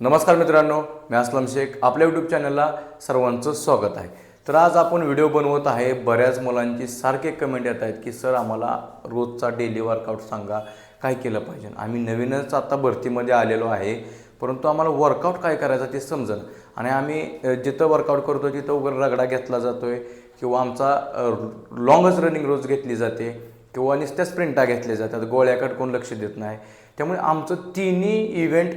नमस्कार मित्रांनो मी असलम शेख. आपल्या यूट्यूब चॅनलला सर्वांचं स्वागत आहे. तर आज आपण व्हिडिओ बनवत आहे बऱ्याच मुलांची सारखे कमेंट येत आहेत की सर आम्हाला रोजचा डेली वर्कआउट सांगा काय केलं पाहिजे? आम्ही नवीनच आता भरतीमध्ये आलेलो आहे परंतु आम्हाला वर्कआउट काय करायचं ते समजलं आणि आम्ही जिथं वर्कआउट करतो तिथं वगैरे रगडा घेतला जातो आहे किंवा आमचा लॉंगच रनिंग रोज घेतली जाते किंवा नुसत्या स्प्रिंटा घेतल्या जातात गोळ्याकडे कोण लक्ष देत नाही. त्यामुळे आमचं तिन्ही इव्हेंट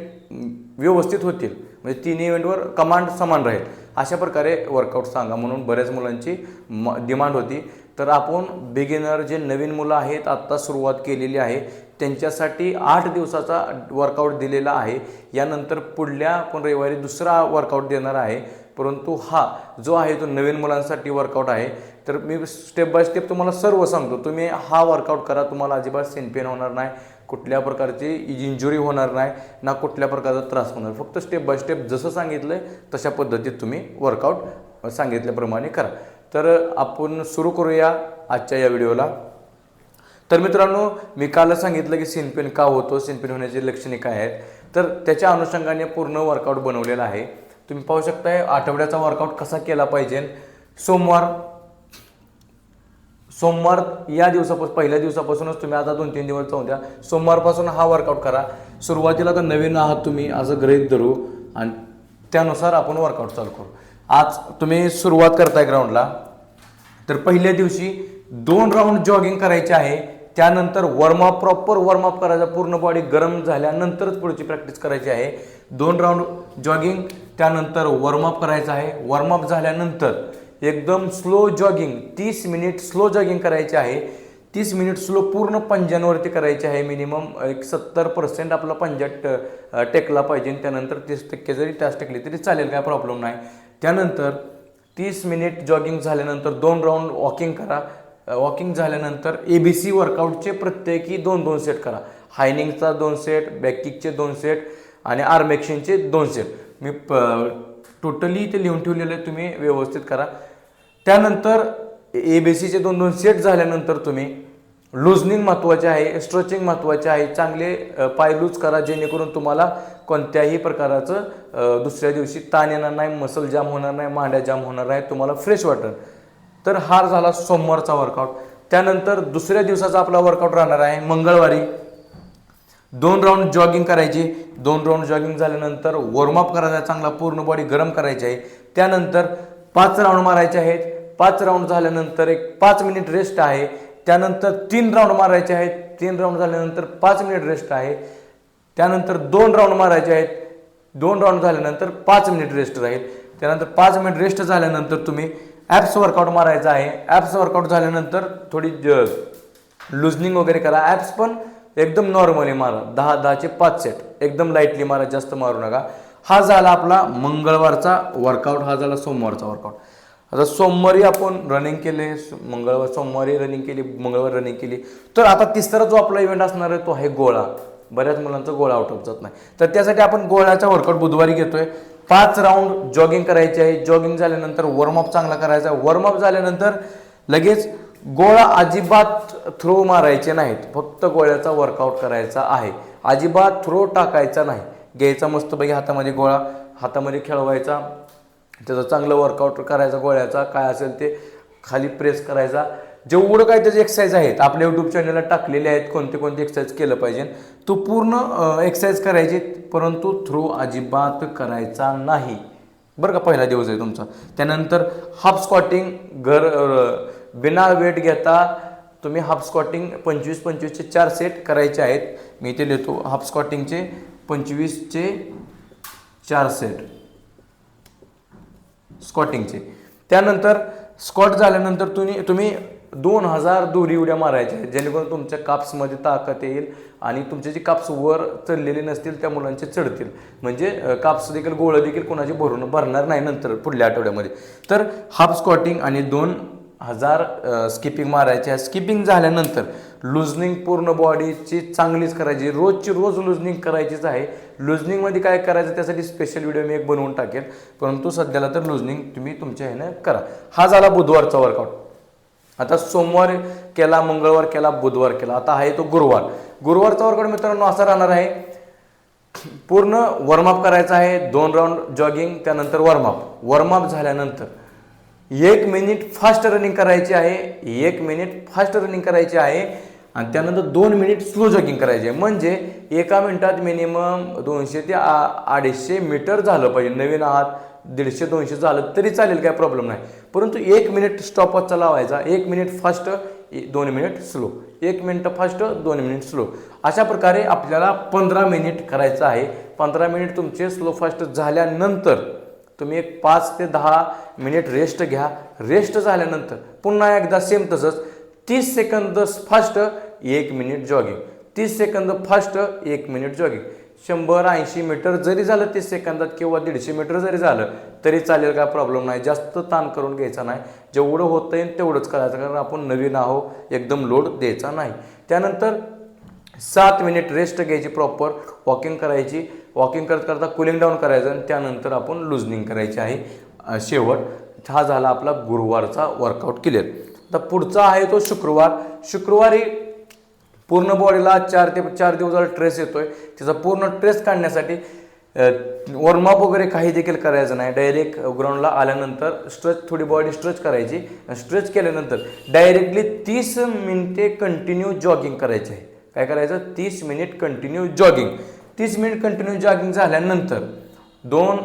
व्यवस्थित होतील. म्हणजे तिन्ही इव्हेंटवर कमांड समान राहील. अशा प्रकारे वर्कआउट सांगा म्हणून बऱ्याच मुलांची म डिमांड होती. तर आपण बिगिनर जे नवीन मुलं आहेत आत्ता सुरुवात केलेली आहे त्यांच्यासाठी आठ दिवसाचा वर्कआउट दिलेला आहे. यानंतर पुढल्या आपण रविवारी दुसरा वर्कआउट देणार आहे. परंतु हा जो आहे तो नवीन मुलांसाठी वर्कआउट आहे. तर मी स्टेप बाय स्टेप तुम्हाला सर्व सांगतो. तुम्ही हा वर्कआउट करा तुम्हाला अजिबात सेन पेन होणार नाही कुठल्या प्रकारची इंजुरी होणार नाही ना कुठल्या प्रकारचा त्रास होणार फक्त स्टेप बाय स्टेप जसं सांगितलं आहे तशा पद्धतीत तुम्ही वर्कआउट सांगितल्याप्रमाणे करा. तर आपण सुरू करूया आजच्या या व्हिडिओला. तर मित्रांनो मी काल सांगितलं की सिनपेन का होतो सिनपेन होण्याची लक्षणे काय आहेत? तर त्याच्या अनुषंगाने पूर्ण वर्कआउट बनवलेला आहे. तुम्ही पाहू शकताय आठवड्याचा वर्कआउट कसा केला पाहिजे? सोमवार सोमवार या दिवसापासून पहिल्या दिवसापासूनच तुम्ही आता दोन तीन दिवस जाऊन द्या. सोमवारपासून हा वर्कआउट करा. सुरुवातीला तर नवीन आहात तुम्ही असं गृहित धरू आणि त्यानुसार आपण वर्कआउट चालू करू. आज तुम्ही सुरुवात करताय ग्राउंडला तर पहिल्या दिवशी दोन राऊंड जॉगिंग करायचे आहे. त्यानंतर वॉर्मअप प्रॉपर वॉर्मअप करायचा पूर्ण बॉडी गरम झाल्यानंतरच पुढची प्रॅक्टिस करायची आहे. दोन राऊंड जॉगिंग त्यानंतर वॉर्मअप करायचं आहे. वॉर्मअप झाल्यानंतर एकदम स्लो जॉगिंग तीस मिनिट स्लो जॉगिंग करायचे आहे. तीस मिनिट स्लो पूर्ण पंजांवरती करायचे आहे मिनिमम एक सत्तर पर्सेंट आपला पंजा ट- टेकला पाहिजे त्यानंतर तीस टक्के जरी त्यास टेकली तरी चालेल काय प्रॉब्लेम नाही. त्यानंतर तीस मिनिट जॉगिंग झाल्यानंतर दोन राऊंड वॉकिंग करा. वॉकिंग झाल्यानंतर ए बी सी वर्कआउटचे प्रत्येकी दोन दोन सेट करा. हायनिंगचा दोन सेट बॅककिकचे दोन सेट आणि आर्म एक्शनचे दोन सेट मी प टोटली ते लिहून ठेवलेलं आहे, तुम्ही व्यवस्थित करा. त्यानंतर ए बी सीचे दोन दोन सेट झाल्यानंतर तुम्ही लुजनिंग महत्त्वाचे आहे स्ट्रेचिंग महत्त्वाचे आहे. चांगले पाय लूज करा जेणेकरून तुम्हाला कोणत्याही प्रकाराचं दुसऱ्या दिवशी ताण येणार नाही मसल जाम होणार नाही मांड्या जाम होणार नाही तुम्हाला फ्रेश वाटेल तर हा झाला सोमवारचा वर्कआउट त्यानंतर दुसऱ्या दिवसाचा आपला वर्कआउट राहणार आहे मंगळवारी. दोन राऊंड जॉगिंग करायची. दोन राऊंड जॉगिंग झाल्यानंतर वॉर्मअप करायचा चांगला पूर्ण बॉडी गरम करायची आहे. त्यानंतर पाच राऊंड मारायचे आहेत. पाच राऊंड झाल्यानंतर एक पाच मिनिट रेस्ट आहे. त्यानंतर तीन राऊंड मारायचे आहेत. तीन राऊंड झाल्यानंतर पाच मिनिट रेस्ट आहे. त्यानंतर दोन राऊंड मारायचे आहेत. दोन राऊंड झाल्यानंतर पाच मिनिट रेस्ट राहील. त्यानंतर पाच मिनिट रेस्ट झाल्यानंतर तुम्ही ॲप्स वर्कआउट मारायचं आहे. ॲप्स वर्कआउट झाल्यानंतर थोडी लुजनिंग वगैरे करा. ॲप्स पण एकदम नॉर्मली मारा. दहा दहाचे पाच सेट एकदम लाईटली मारा. जास्त मारू नका. हा झाला आपला मंगळवारचा वर्कआउट हा झाला सोमवारचा वर्कआउट आता सोमवारी आपण रनिंग केले मंगळवार सोमवारी रनिंग केली मंगळवार रनिंग केली. तर आता तिसरा जो आपला इव्हेंट असणार आहे तो आहे गोळा. बऱ्याच मुलांचा गोळा आउट जात नाही. तर त्यासाठी आपण गोळ्याचा वर्कआउट बुधवारी घेतोय. पाच राऊंड जॉगिंग करायचे आहे. जॉगिंग झाल्यानंतर वॉर्मअप चांगला करायचा आहे. वॉर्मअप झाल्यानंतर लगेच गोळा अजिबात थ्रो मारायचे नाहीत. फक्त गोळ्याचा वर्कआउट करायचा आहे. अजिबात थ्रो टाकायचा नाही. घ्यायचा मस्तपैकी हातामध्ये गोळा हातामध्ये खेळवायचा त्याचं चांगलं वर्कआउट करायचा गोळ्याचा काय असेल ते खाली प्रेस करायचा. जेवढं काय त्याचे एक्सरसाइज आहेत आपल्या यूट्यूब चॅनलला टाकलेले आहेत कोणते कोणते एक्सरसाइज केलं पाहिजे तो पूर्ण एक्सरसाइज करायची परंतु थ्रू अजिबात करायचा नाही. बरं का पहिला दिवस आहे तुमचा. त्यानंतर हाफ स्क्वॉटिंग घर बिना वेट घेता तुम्ही हाफ स्क्वॉटिंग पंचवीस पंचवीसचे चार सेट करायचे आहेत. मी इथे लिहितो हाफ स्क्वॉटिंगचे पंचवीसचे चार सेट स्कॉटिंगचे त्यानंतर स्कॉट झाल्यानंतर तुम्ही तुम्ही दोन हजार दोरी उड्या मारायच्या जेणेकरून तुमच्या काप्समध्ये ताकद येईल आणि तुमचे जे काप्स वर चढलेले नसतील त्या मुलांचे चढतील. म्हणजे काप्स देखील गोळं देखील कोणाचे भरून भरणार नाही नंतर पुढल्या आठवड्यामध्ये. तर हाफ स्कॉटिंग आणि दोन हजार स्किपिंग मारायच्या स्किपिंग झाल्यानंतर लुजनिंग पूर्ण बॉडीची चांगलीच करायची. रोजची रोज लुजनिंग करायचीच आहे. लुजनिंगमध्ये काय करायचं त्यासाठी स्पेशल व्हिडिओ मी एक बनवून टाकेल परंतु सध्याला तर लुजनिंग तुम्ही तुमच्या ह्यानं करा. हा झाला बुधवारचा वर्कआउट आता सोमवार केला मंगळवार केला बुधवार केला. आता आहे तो गुरुवार. गुरुवारचा वर्कआउट मित्रांनो असा राहणार आहे. पूर्ण वॉर्मअप करायचा आहे. दोन राऊंड जॉगिंग त्यानंतर वॉर्मअप वॉर्मअप झाल्यानंतर एक मिनिट फास्ट रनिंग करायची आहे एक मिनिट फास्ट रनिंग करायची आहे आणि त्यानंतर दोन मिनिट स्लो जॉगिंग करायचे आहे. म्हणजे एका मिनिटात मिनिमम दोनशे ते अडीचशे मीटर झालं पाहिजे. नवीन आहात दीडशे दोनशे झालं तरी चालेल काय प्रॉब्लेम नाही. परंतु एक मिनिट स्टॉपवॉचचा लावायचा एक मिनिट फास्ट दोन मिनिट स्लो एक मिनिट फास्ट दोन मिनिट स्लो अशा प्रकारे आपल्याला पंधरा मिनिट करायचं आहे. पंधरा मिनिट तुमचे स्लो फास्ट झाल्यानंतर तुम्ही एक पाच ते दहा मिनिट रेस्ट घ्या. रेस्ट झाल्यानंतर पुन्हा एकदा सेम तसंच तीस सेकंद फास्ट एक मिनिट जॉगिंग तीस सेकंद फास्ट एक मिनिट जॉगिंग शंभर ऐंशी मीटर जरी झालं तीस सेकंदात किंवा दीडशे मीटर जरी झालं तरी चालेल काय प्रॉब्लेम नाही. जास्त ताण करून घ्यायचा नाही. जेवढं होतं येईल तेवढंच करायचं कारण आपण नवीन आहो एकदम लोड द्यायचा नाही. त्यानंतर सात मिनिट रेस्ट घ्यायची प्रॉपर वॉकिंग करायची. वॉकिंग करत करता कुलिंग डाऊन करायचं आणि त्यानंतर आपण लुजनिंग करायची आहे. शेवट हा झाला आपला गुरुवारचा वर्कआउट क्लिअर आता पुढचा आहे तो शुक्रवार. शुक्रवारी पूर्ण बॉडीला चार ते चार दिवसाला ट्रेस येतोय. त्याचा पूर्ण ट्रेस काढण्यासाठी वॉर्मअप वगैरे काही देखील करायचं नाही. डायरेक्ट ग्राउंडला आल्यानंतर स्ट्रेच थोडी बॉडी स्ट्रेच करायची. स्ट्रेच केल्यानंतर डायरेक्टली तीस मिनिटे कंटिन्यू जॉगिंग करायची आहे. काय करायचं? तीस मिनिट कंटिन्यू जॉगिंग तीस मिनिट कंटिन्यू जॉगिंग झाल्यानंतर दोन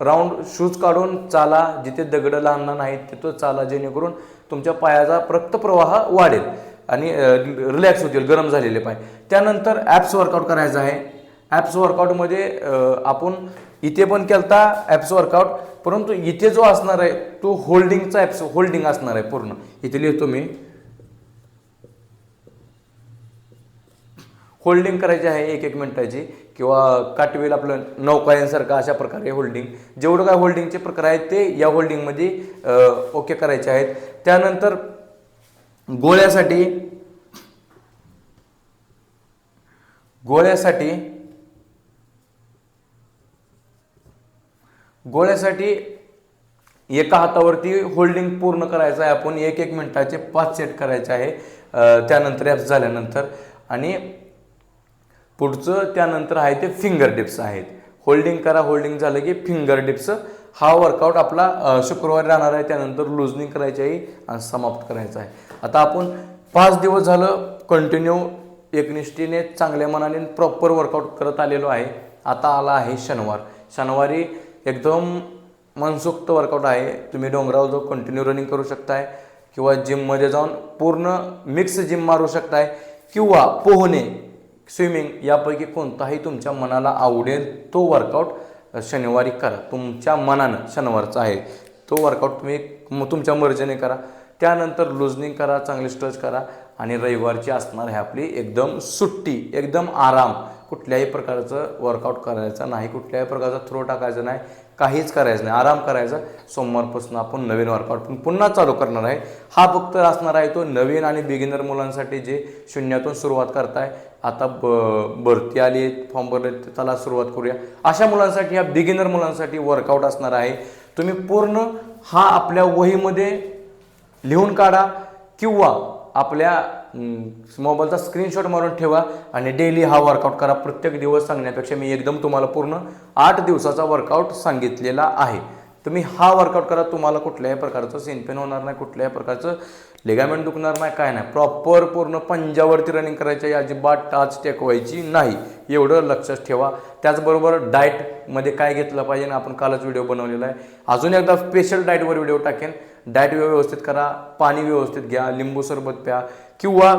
राऊंड शूज काढून चाला जिथे दगडं लहान लहान आहेत तिथं चाला जेणेकरून तुमच्या पायाचा रक्तप्रवाह वाढेल आणि रिलॅक्स होतील गरम झालेले पाय. त्यानंतर ॲप्स वर्कआउट करायचं आहे. ॲप्स वर्कआउटमध्ये आपण इथे पण केलता ॲप्स वर्कआउट परंतु इथे जो असणार आहे तो होल्डिंगचा ॲप्स होल्डिंग असणार आहे पूर्ण. इथे लिहितो मी. होल्डिंग करायची आहे एक एक मिनिटाची किंवा काटवेल आपलं नौकायांसारखं अशा प्रकारे होल्डिंग. जेवढं काय होल्डिंगचे प्रकार आहेत ते या होल्डिंगमध्ये ओके करायचे आहेत. त्यानंतर गोळ्यासाठी गोळ्यासाठी गोळ्यासाठी एका हातावरती होल्डिंग पूर्ण करायचं आहे. आपण एक एक मिनिटाचे पाच सेट करायचे आहे. त्यानंतर ॲप्स झाल्यानंतर. आणि पुढचं त्यानंतर आहे ते फिंगर डिप्स आहेत. होल्डिंग करा होल्डिंग झालं की फिंगर डिप्स हा वर्कआउट आपला शुक्रवारी राहणार आहे त्यानंतर लुजनिंग करायची आहे आणि समाप्त करायचं आहे. आता आपण पाच दिवस झालं कंटिन्यू एकनिष्ठीने चांगल्या मनाने प्रॉपर वर्कआउट करत आलेलो आहे. आता आला आहे शनिवार. शनिवारी एकदम मनसोक्त वर्कआउट आहे. तुम्ही डोंगरावर जाऊन कंटिन्यू रनिंग करू शकताय किंवा जिममध्ये जाऊन पूर्ण मिक्स जिम मारू शकताय किंवा पोहणे. स्विमिंग यापैकी कोणताही तुमच्या मनाला आवडेल तो वर्कआउट शनिवारी करा. तुमच्या मनानं शनिवारचा आहे. तो वर्कआउट तुम्ही तुमच्या मर्जीने करा. त्यानंतर लुजनिंग करा चांगली स्ट्रेच करा आणि रविवारची असणार आहे आपली एकदम सुट्टी एकदम आराम. कुठल्याही प्रकारचं वर्कआउट करायचं नाही कुठल्याही प्रकारचा थ्रो टाकायचा नाही. काहीच करायचं नाही. आराम करायचा. सोमवारपासून आपण नवीन वर्कआउट पण पुन्हा चालू करणार आहे. हा फक्त असणार आहे तो नवीन आणि बिगिनर मुलांसाठी जे शून्यातून सुरुवात करताय. आता ब भरती आली फॉर्म भरले त्याला सुरुवात करूया. अशा मुलांसाठी या बिगिनर मुलांसाठी वर्कआउट असणार आहे. तुम्ही पूर्ण हा आपल्या वहीमध्ये लिहून काढा किंवा आपल्या मोबाईलचा स्क्रीनशॉट मारून ठेवा आणि डेली हा वर्कआउट करा. प्रत्येक दिवस सांगण्यापेक्षा मी एकदम तुम्हाला पूर्ण आठ दिवसाचा वर्कआउट सांगितलेला आहे. तुम्ही हा वर्कआउट करा तुम्हाला कुठल्याही प्रकारचं सेनपेन होणार नाही कुठल्याही प्रकारचं लिगामेंट दुखणार नाही काय नाही. प्रॉपर पूर्ण पंजावरती रनिंग करायची अजिबात टाच टेकवायची नाही. एवढं लक्षात ठेवा. त्याचबरोबर डाएटमध्ये काय घेतलं पाहिजे ना आपण कालच व्हिडिओ बनवलेला आहे. अजून एकदा स्पेशल डाएटवर व्हिडिओ टाकेन. डाएट व्यवस्थित करा पाणी व्यवस्थित घ्या लिंबू सरबत प्या किंवा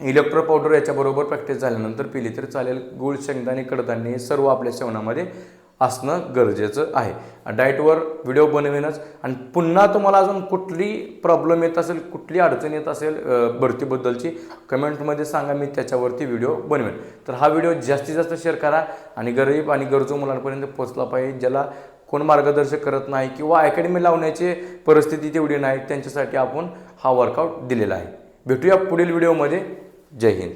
इलेक्ट्रो पावडर याच्याबरोबर प्रॅक्टिस झाल्यानंतर पिली तरी चालेल. गुळ शेंगदाणे कडधान्य हे सर्व आपल्या सेवनामध्ये असणं गरजेचं आहे. डाएटवर व्हिडिओ बनवेनच. आणि पुन्हा तुम्हाला अजून कुठली प्रॉब्लेम येत असेल कुठली अडचण येत असेल भरतीबद्दलची कमेंटमध्ये सांगा मी त्याच्यावरती व्हिडिओ बनवेन. तर हा व्हिडिओ जास्तीत जास्त शेअर करा आणि गरीब आणि गरजू मुलांपर्यंत पोहोचला पाहिजे ज्याला कोण मार्गदर्शक करत नाही किंवा अकॅडमी लावण्याची परिस्थिती तेवढी नाही त्यांच्यासाठी आपण हा वर्कआउट दिलेला आहे. भेटूया पुढील व्हिडिओमध्ये. जय हिंद.